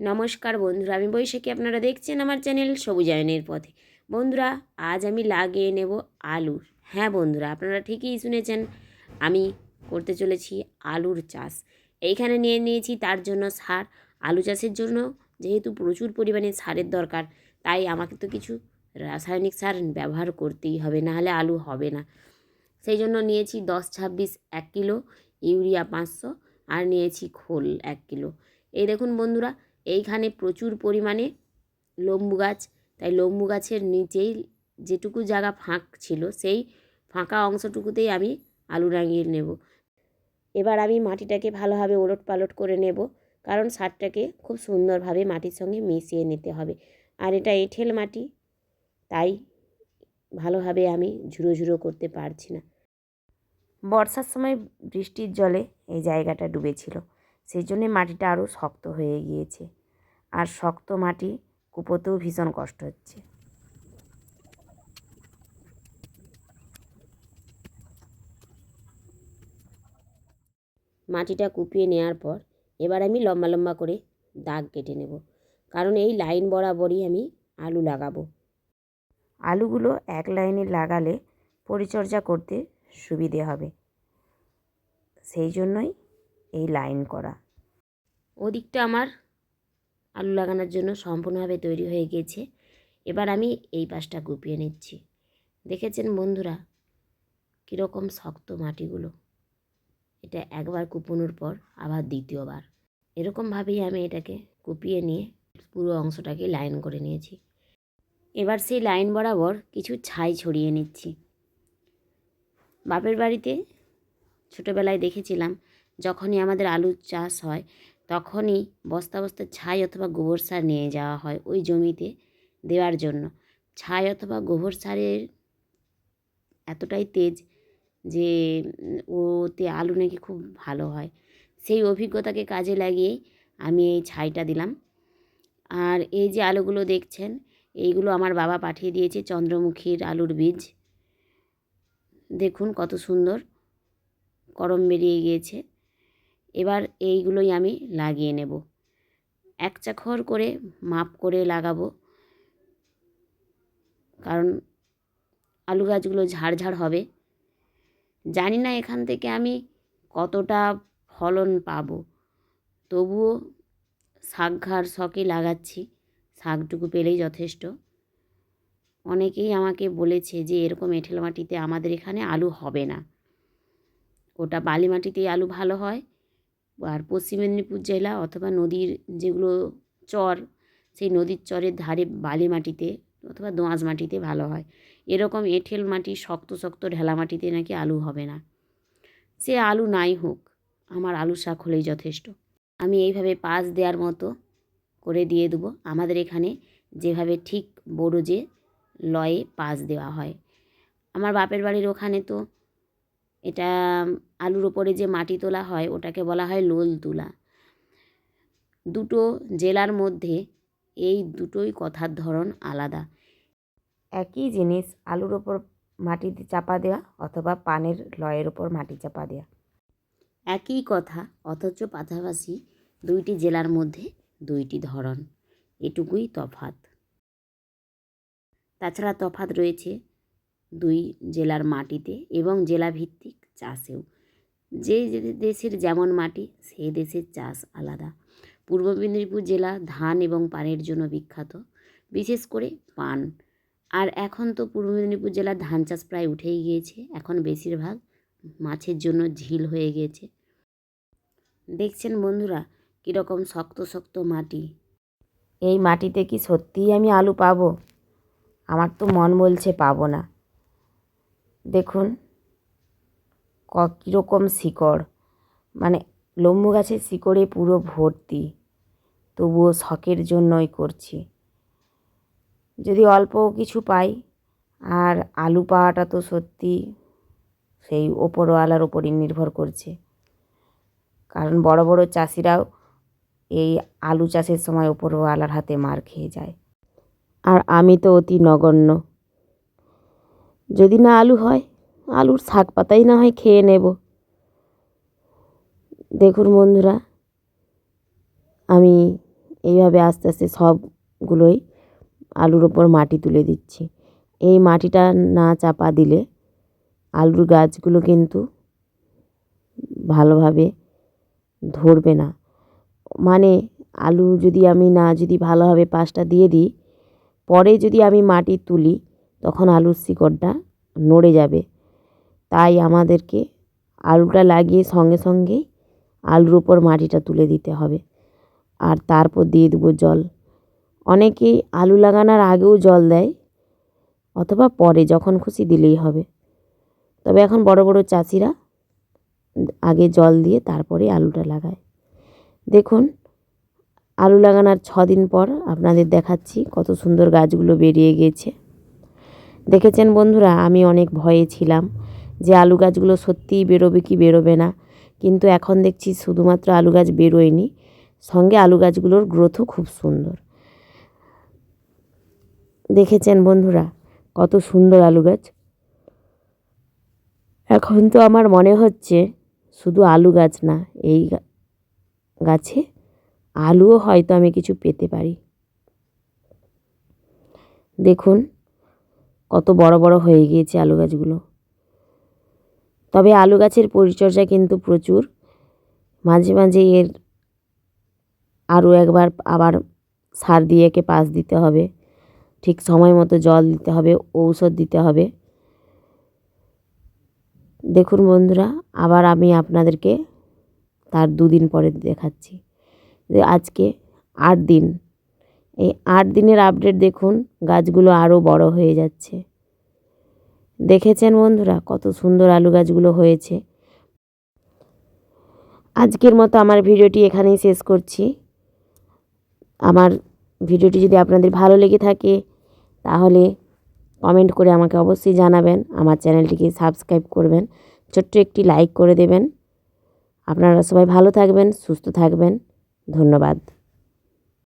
নমস্কার বন্ধুরা, আমি বৈশাখী, আপনারা দেখছেন আমার চ্যানেল সবুজায়নের পথে। বন্ধুরা, আজ আমি লাগিয়ে নেব আলু হ্যাঁ বন্ধুরা, আপনারা ঠিকই শুনেছেন, আমি করতে চলেছি আলুর চাষ। এইখানে নিয়ে নিয়েছি তার জন্য সার। আলু চাষের জন্য যেহেতু প্রচুর পরিমাণে সারের দরকার, তাই আমাকে তো কিছু রাসায়নিক সার ব্যবহার করতেই হবে, নাহলে আলু হবে না। সেই জন্য নিয়েছি দশ ছাব্বিশ এক কিলো, ইউরিয়া পাঁচশো, আর নিয়েছি খোল এক কিলো। এই দেখুন বন্ধুরা এইখানে প্রচুর পরিমাণে লম্বু গাছ। তাই লম্বু গাছের নিচেই যেটুকু জায়গা ফাঁক ছিল, সেই ফাঁকা অংশটুকুতেই আমি আলু লাগিয়ে নেব। এবার আমি মাটিটাকে ভালোভাবে ওলট পালট করে নেব, কারণ সারটাকে খুব সুন্দরভাবে মাটির সঙ্গে মিশিয়ে নিতে হবে। আর এটা এঁঠেল মাটি, তাই ভালোভাবে আমি ঝুরো ঝুরো করতে পারছি না। বর্ষার সময় বৃষ্টির জলে এই জায়গাটা ডুবেছিল, সেই জন্যে মাটিটা আরও শক্ত হয়ে গিয়েছে। আর শক্ত মাটি কুপোতেও ভীষণ কষ্ট হচ্ছে। মাটিটা কুপিয়ে নেওয়ার পর এবার আমি লম্বা লম্বা করে দাগ কেটে নেব, কারণ এই লাইন বরাবরই আমি আলু লাগাবো। আলুগুলো এক লাইনে লাগালে পরিচর্যা করতে সুবিধে হবে। সেই জন্যই এই লাইন করা। ওদিকটা আমার আলু লাগানোর জন্য সম্পূর্ণভাবে তৈরি হয়ে গিয়েছে এবার আমি এই পাশটা গুপিয়ে নিচ্ছি। দেখেছেন বন্ধুরা? কীরকম শক্ত মাটিগুলো। এটা একবার কুপোনোর পর আবার দ্বিতীয়বার। এরকমভাবেই আমি এটাকে কুপিয়ে নিয়ে পুরো অংশটাকে লাইন করে নিয়েছি। এবার সেই লাইন বরাবর কিছু ছাই ছড়িয়ে নিচ্ছি। বাপের বাড়িতে ছোটোবেলায় দেখেছিলাম, যখনই আমাদের আলুর চাষ হয় তখনই বস্তা বস্তা ছাই অথবা গোবর সার নিয়ে যাওয়া হয় ওই জমিতে দেওয়ার জন্য। ছাই অথবা গোবর সারের এতটাই তেজ যে ওতে আলু নাকি খুব ভালো হয়। সেই অভিজ্ঞতাকে কাজে লাগিয়েই আমি এই ছাইটা দিলাম। আর এই যে আলুগুলো দেখছেন, এইগুলো আমার বাবা পাঠিয়ে দিয়েছে চন্দ্রমুখীর আলুর বীজ। দেখুন কত সুন্দর করম বেরিয়ে গিয়েছে। এবার এইগুলোই আমি লাগিয়ে নেব। এক চাখর করে মাপ করে লাগাবো। কারণ আলু গাছগুলো ঝাড় হবে। জানি না এখান থেকে আমি কতটা ফলন পাবো। তবুও শাক ঘাড় শখে লাগাচ্ছি। শাকটুকু পেলেই যথেষ্ট। অনেকেই আমাকে বলেছে যে এরকম এঁঠেল মাটিতে আমাদের এখানে আলু হবে না। ওটা বালি মাটিতেই আলু ভালো হয়। আর পশ্চিম মেদিনীপুর জেলা অথবা নদীর যেগুলো চর, সেই নদীর চরের ধারে বালি মাটিতে অথবা দোঁয়াশ মাটিতে ভালো হয়। এরকম এঁঠেল মাটি শক্ত শক্ত ঢেলা মাটিতে নাকি আলু হবে না। সে আলু নাই হোক, আমার আলু শাক হলেই যথেষ্ট। আমি এইভাবে পাশ দেওয়ার মতো করে দিয়ে দেবো। আমাদের এখানে যেভাবে ঠিক বড়জে লয়ে পাশ দেওয়া হয়। আমার বাপের বাড়ির ওখানে তো এটা আলুর ওপরে যে মাটি তোলা হয়, ওটাকে বলা হয় লোল তুলা। দুটো জেলার মধ্যে এই দুটোই কথার ধরন আলাদা। একই জিনিস আলুর ওপর মাটি চাপা দেওয়া অথবা পানের লয়ের ওপর মাটি চাপা দেওয়া। একই কথা, অথচ পাশাপাশি দুইটি জেলার মধ্যে দুইটি ধরন। এটুকুই তফাত তাছাড়া তফাত রয়েছে দুই জেলার মাটিতে এবং জেলাভিত্তিক চাষেও। যে দেশের যেমন মাটি সেই দেশের চাষ আলাদা। পূর্ব মেদিনীপুর জেলা ধান এবং পানের জন্য বিখ্যাত, বিশেষ করে পান। আর এখন তো পূর্ব মেদিনীপুর জেলার ধান চাষ প্রায় উঠেই গিয়েছে, এখন বেশিরভাগ মাছের জন্য ঝিল হয়ে গিয়েছে। দেখছেন বন্ধুরা, কীরকম শক্ত শক্ত মাটি। এই মাটিতে কি সত্যিই আমি আলু পাবো? আমার তো মন বলছে পাবো না। দেখুন, ক, কীরকম শিকড়। মানে লম্বু গাছের শিকড়ে পুরো ভর্তি, তবুও শখের জন্যই করছি। যদি অল্প কিছু পাই, আর আলু পাওয়াটা তো সত্যি সেই ওপরওয়ালার ওপরই নির্ভর করছে। কারণ বড় বড় চাষিরাও এই আলু চাষের সময় ওপরওয়ালার হাতে মার খেয়ে যায়। আর আমি তো অতি নগণ্য। যদি না আলু হয়, আলুর শাক পাতাই না হয় খেয়ে নেব। দেখুন বন্ধুরা, আমি এইভাবে আস্তে আস্তে সবগুলোই আলুর ওপর মাটি তুলে দিচ্ছি। এই মাটিটা না চাপা দিলে আলুর গাছগুলো কিন্তু ভালোভাবে ধরবে না। মানে আলু যদি আমি না, যদি ভালোভাবে পাশটা দিয়ে দিই, পরে যদি আমি মাটি তুলি তখন আলুর শিকড়টা নড়ে যাবে। তাই আমাদেরকে আলুটা লাগিয়ে সঙ্গে সঙ্গেই আলুর ওপর মাটিটা তুলে দিতে হবে। আর তারপর দিয়ে দেবো জল। অনেকেই আলু লাগানোর আগেও জল দেয়, অথবা পরে যখন খুশি দিলেই হবে। তবে এখন বড় বড় চাষিরা আগে জল দিয়ে তারপরে আলুটা লাগায়। দেখুন, আলু লাগানোর দিন পর আপনাদের দেখাচ্ছি কত সুন্দর গাছগুলো বেরিয়ে গিয়েছে দেখেছেন বন্ধুরা, আমি অনেক ভয়ে ছিলাম যে আলু গাছগুলো সত্যিই বেরোবে কি বেরোবে না। কিন্তু এখন দেখছি শুধুমাত্র আলু গাছ বেরোয়নি, সঙ্গে আলু গাছগুলোর গ্রোথও খুব সুন্দর। দেখেছেন বন্ধুরা, কত সুন্দর আলু গাছ। এখন তো আমার মনে হচ্ছে শুধু আলু গাছ না, এই গাছে আলুও হয়তো আমি কিছু পেতে পারি। দেখুন কত বড় বড় হয়ে গিয়েছে আলু গাছগুলো। তবে আলু গাছের পরিচর্যা কিন্তু প্রচুর। মাঝে মাঝে এর আরও একবার আবার সার দিয়ে একে পাশ দিতে হবে। ঠিক সময় মতো জল দিতে হবে, ঔষধ দিতে হবে। দেখুন বন্ধুরা, আবার আমি আপনাদেরকে তার দুদিন পরে দেখাচ্ছি। যে আজকে আট দিন এই আট দিনের আপডেট দেখুন, গাছগুলো আরও বড় হয়ে যাচ্ছে। দেখেছেন বন্ধুরা কত সুন্দর আলু গাছগুলো হয়েছে। আজকের মতো আমার ভিডিওটি এখানেই শেষ করছি। আমার ভিডিওটি যদি আপনাদের ভালো লেগে থাকে, তাহলে কমেন্ট করে আমাকে অবশ্যই জানাবেন, আমার চ্যানেলটিকে সাবস্ক্রাইব করবেন, ছোট্ট একটি লাইক করে দেবেন। আপনারা সবাই ভালো থাকবেন, সুস্থ থাকবেন, ধন্যবাদ।